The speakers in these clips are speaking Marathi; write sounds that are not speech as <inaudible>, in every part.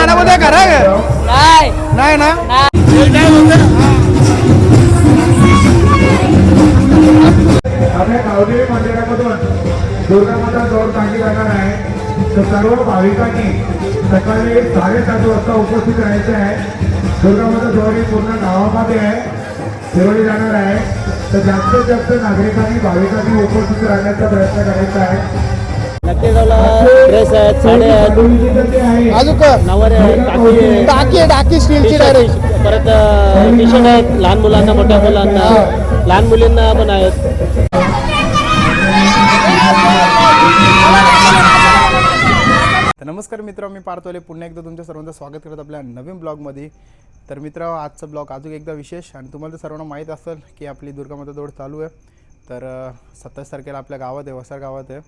नाना बोलताय खरं आहे. का? नाही. नाही ना? आपल्या गावदेवी मंदिरामधून दुर्गामाता जोड काढली जाणार आहे तर सर्व भाविकांनी सकाळी साडेसात वाजता उपस्थित राहायचे आहे दुर्गामाता जोड ही. पूर्ण गावामध्ये आहे फिरवली जाणार आहे तर जास्तीत जास्त नागरिकांनी भाविकांनी उपस्थित राहण्याचा प्रयत्न करायचा आहे ड्रेस आहेत साड्या आहेत. जिल्ह्याचे आहे अजून का? नवर आहे टाकी आहे टाकी आहे टाकी स्टीलची डायरेक्ट परत टी शर्ट आहेत लहान मुलांना मोठ्या मुलांना. लहान मुलींना पण आहेत. तर नमस्कार मित्र मी पार्थोले पुन्हा एकदा तुमच्या सर्वांचं स्वागत करत आपल्या नवीन ब्लॉगमध्ये. तर मित्र आजचा ब्लॉग अजून एकदा विशेष आणि तुम्हाला तर सर्वांना माहीत असेल की आपली दुर्गामाता दौड चालू आहे. तर सत्तावीस तारखेला आपल्या गावात आहे वसार गावात आहे.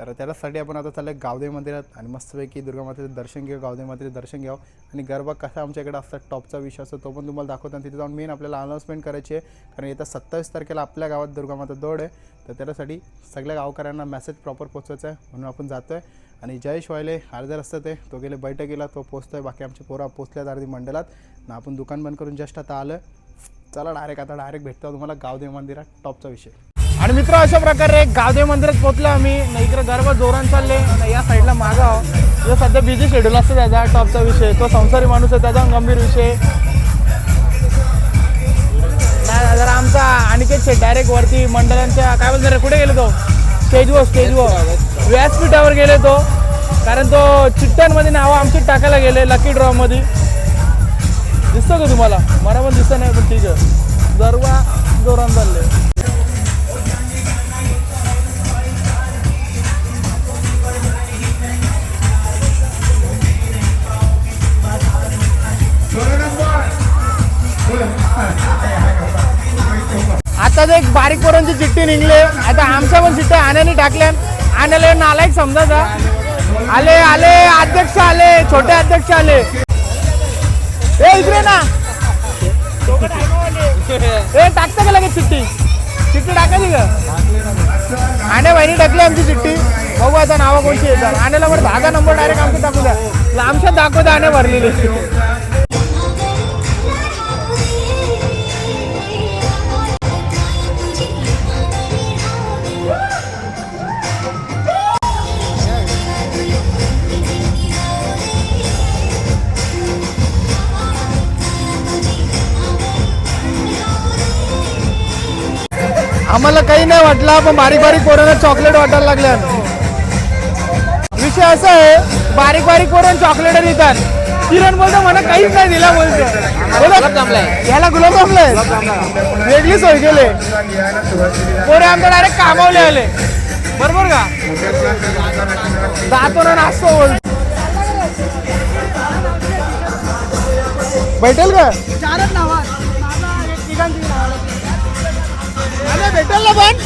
तर त्याच्यासाठी आपण आता चाललं गावदेव मंदिरात आणि मस्तपैकी दुर्गामातेचं दर्शन घेऊ गावदेव मातेचं दर्शन घ्यावं. आणि गरबा कसा आमच्याकडे असतात टॉपचा विषय असतो तो पण तुम्हाला दाखवतो. आणि तिथे जाऊन मेन आपल्याला अनाऊन्समेंट करायची आहे. कारण येत्या सत्तावीस तारखेला आपल्या गावात दुर्गामाता दौड आहे. तर त्याच्यासाठी सगळ्या गावकऱ्यांना मेसेज प्रॉपर पोचवायचा आहे. म्हणून आपण जातो आहे आणि जयेश व्हायले अर्ध्या रस्त्यात आहे. तो गेले बैठकीला तो पोचतो आहे बाकी आमचे पोरा पोचल्यात अर्धी मंडळात. ना आपण दुकान बंद करून जस्ट आता आलं चला डायरेक्ट आता डायरेक्ट भेटतो तुम्हाला गावदेव मंदिरात टॉपचा विषय. आणि मित्र अशा प्रकारे गावदेव मंदिरात पोहोचलो आम्ही. नाही इकडे गरबा जोरान चालले. नाही या साईडला मागाव जो सध्या बिझी शेड्यूल असतो त्याचा टॉपचा विषय तो संसारी माणूस आहे त्याचा गंभीर विषय. नाही जरा आमचा अनिकेत शेट डायरेक्ट वरती मंडळांच्या काय बोलतो रे, कुठे गेले तो? स्टेजवर स्टेजवर. व्यासपीठावर गेले तो. कारण तो चिट्ट्यांमध्ये नावं आमची टाकायला गेले लकी ड्रॉमध्ये दिसतो का तुम्हाला? मला पण दिसत नाही पण ठीक आहे. गरबा जोरान चालले. बारीक पोरांची चिठ्ठी निघले आता आमच्या पण चिठ्ठ्या आण्याने टाकल्या. आण्याला नालायक समजायचा आले आले अध्यक्ष आले छोटे अध्यक्ष आले. ए इकडे ना. ए टाकता का लगेच चिठ्ठी? चिठ्ठी टाकायची का? आण्या बहिणी टाकली आमची चिठ्ठी. बघू आता नावा कोणती येतात. आण्याला बरं दहा नंबर डायरेक्ट आमच्या टाकू द्या. लांबशात दाखवता आण्या भरलेली. आम्हाला काही नाही वाटलं पण बारीक बारीक पोरांना चॉकलेट वाटायला लागल्या विषय असा आहे बारीक बारीक पोरांना चॉकलेट देतात. किरण बोलतो मला काहीच नाही दिला बोलतो. याला गुलाब जमलाय वेगळी सोय केले. पोरे आमच्या डायरेक्ट कामावले आले. बरोबर का? जातो ना नाचतो बोल भेटेल का? चारच नाव अरे भेटेल ना पण.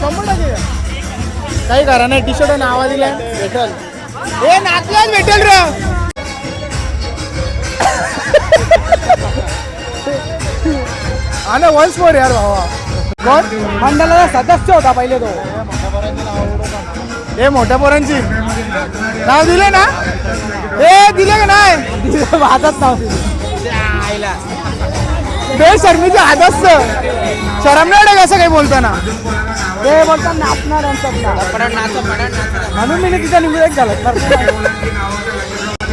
शंभर टक्के काही करा नाही टी शर्ट नावा दिलाय. भेटल. ए नाचल्याच भेटेल रे. आणि वन्स मोर यार भावा. कोण? मंडळाचा सदस्य होता पहिले तो. ए मोठ्या पोरांची. नाव दिले ना? ए दिले का नाही? <laughs> दिले माझाच नाव बे शर्मीचे हातच शरम नाही वाटत असं काही बोलताना. ते बोलतात नाचणार म्हणून मी तिचा निमित्त झालं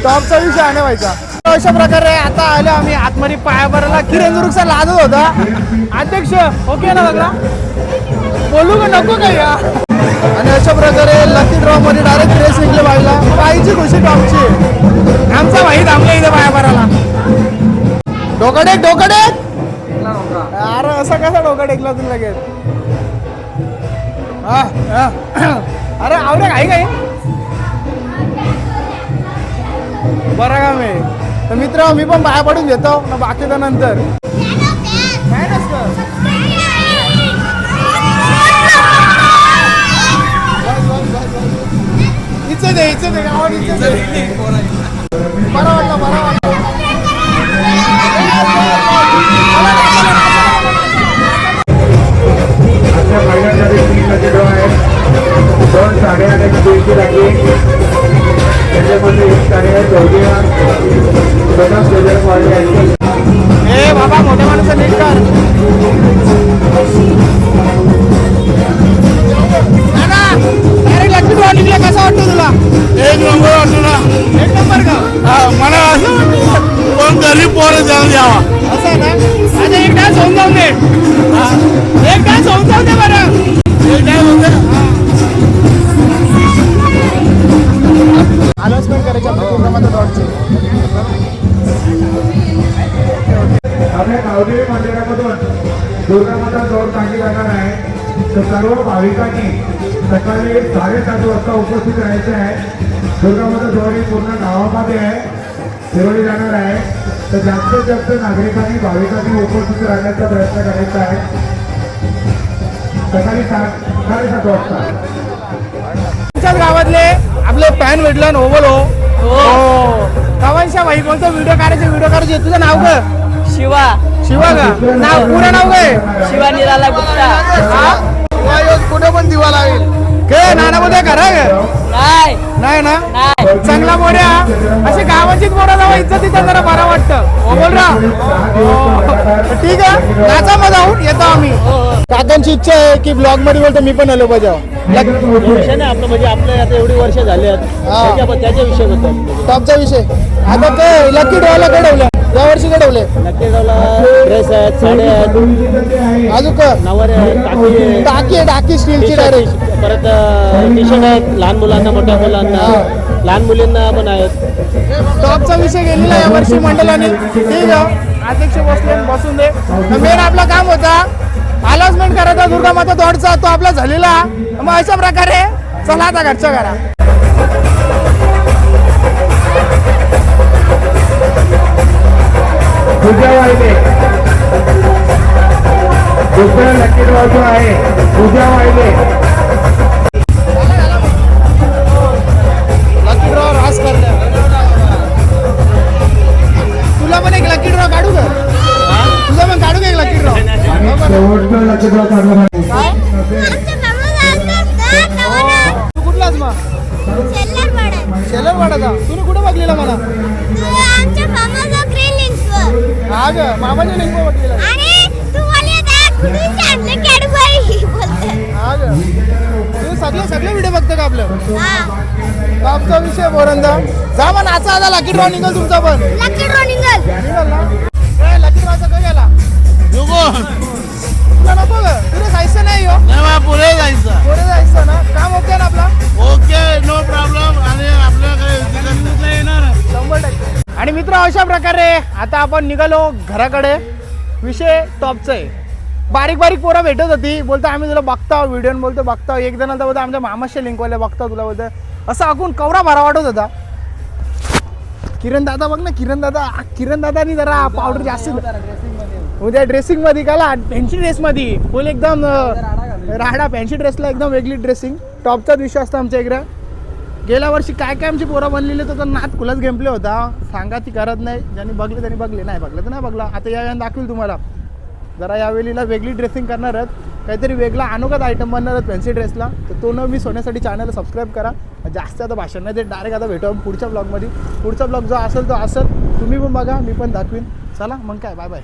टॉपचा विषय आहे व्हायचा. अशा प्रकारे आता आलो आम्ही आतमध्ये पाया भरायला किरण दुरुकचा लाजत होता. अध्यक्ष ओके ना लागला बोलू का नको काय या? आणि अशा प्रकारे लकी ड्रॉ मध्ये डायरेक्ट ड्रेस निघले पाहिला. पाहिजे खुशी टॉपची. आमचा भाई थांबला इथे पाया भरायला डोकडे डोकडे कसा तुला लगेच. हा, अरे आवडे काही काही बरं का मी? तर मित्र मी पण बाहेर पडून घेतो ना बाकीचं नंतर. काय नसतं इच्छा दे इच्छा दे आवड इच्छा दे. बरं वाटलं बरं वाटलं. दुर्गामाता दौड काढली जाणार आहे. तर सर्व भाविकांनी सकाळी साडेसात वाजता उपस्थित राहायचे आहे. दुर्गामाता ही पूर्ण गावामध्ये आहे. फिरवली जाणार आहे. तर जास्तीत जास्त नागरिकांनी भाविकांनी उपस्थित राहण्याचा प्रयत्न करायचा आहे. सकाळी सात साडेसात वाजता. गावातले आपले पॅन भेटलं ना ओबल हो. कवांशा भाई कोणतं व्हिडिओ काढायचे? व्हिडिओ करायचे तुझं नाव का शिवा. शिवा का? नाव पुरं नाव काय? शिवा निराला गुप्ता. हा? कुठे पण दिवा लावेल. काय करा नाही. नाही ना? नाही. चांगला मोड्या. असे गावाचीच मोड्या जावा इज्जतीचा जरा बरा वाटतं. हो बोल हो. ठीक आहे. नाचा मग जाऊन येतो आम्ही. काकांची इच्छा आहे की ब्लॉगमध्ये बोलतो मी पण आलो पाहिजे विषय नाही आपलं म्हणजे आपलं आता एवढी वर्ष झाली आहेत. हा. त्याच्या त्याच्या विषयाबद्दल. टॉपचा विषय. आता काय लकी ड्रॉला घडवलं. या वर्षी घडवले नक्कीला ड्रेस आहेत साड्या आहेत अजून नवारे आहेत टाकी आहे टाकी आहे टाकी स्टीलची डायरेक्ट परत टी शर्ट आहेत लहान मुलांना मोठ्या मुलांना. लहान मुलींना पण आहेत. टॉपचा विषय गेलेला या वर्षी मंडळाने ठीक आहे. अध्यक्ष बसले बसून दे. मेन आपलं काम होता. अनाउन्समेंट करायचा दुर्गा माता दौडचा तो आपला झालेला. मग अशा प्रकारे चला आता घरच्या घरा. पूजा दुसरा लकी ड्रॉ जो आहे. पूजा वाहिले लकी ड्रॉ रास करण्या तुला पण एक लकी ड्रॉ काढू का? तुझा पण काढू का एक लकी ड्रॉ आणि शेवटचा लकी ड्रॉ काढला तू कुठलाच मग? शेलर वाडाचा तुम्ही कुठे बघलेला मला? हा ग मामाच्या लिंक बघलेला हा ग तुम्ही सगळे सगळे व्हिडिओ बघतो का आपलं? टॉपचा विषय बोरंदा जा मग नाचा आता लकी ड्रॉ निघल तुमचा पण. निघल. ना. ए, लकी ड्रॉचा काय गेला नको तुला नको ग. तुला जायचं नाही हो. पुढे जायचं. पुढे जायचं ना. काम ओके ना आपला. आणि मित्र अशा प्रकारे आता आपण निघालो घराकडे. विषय टॉपचा आहे. बारीक बारीक पोरं भेटत होती. बोलतो आम्ही तुला बघता व्हिडिओ बोलतो बघता. एक जण आता बोलतो आमच्या मामाच्या लिंकवाल्या बघता तुला बोलतो. असं ऐकून कवरा भरा वाटत होता. किरण दादा बघ ना किरण दादा किरण दादानी जरा पावडर जास्त उद्या ड्रेसिंगमध्ये. काला फॅन्सी ड्रेस मध्ये. फुल एकदम राडा फॅन्सी ड्रेसला एकदम वेगळी ड्रेसिंग टॉपचाच विषय असतो आमच्या इकडे. गेल्या वर्षी काय काय आमची पोरं बनलेली तर नात खुलाच गेमप्ले होता. सांगा ती करत नाही. ज्यांनी बघले त्यांनी बघले. नाही बघलं तर नाही बघला. आता या दाखवेल तुम्हाला. जरा यावेळीला वेगळी ड्रेसिंग करणार आहेत. काहीतरी वेगळा अनोखाच आयटम बनणार आहेत फॅन्सी ड्रेसला तर तो न मी सोन्यासाठी चॅनल सबस्क्राईब करा. जास्त आता भाषण नाही ते डायरेक्ट आता भेटू आपण पुढच्या ब्लॉगमध्ये पुढचा ब्लॉग जो असेल तो असेल. तुम्ही पण बघा. मी पण दाखवीन. चला मग काय? Bye bye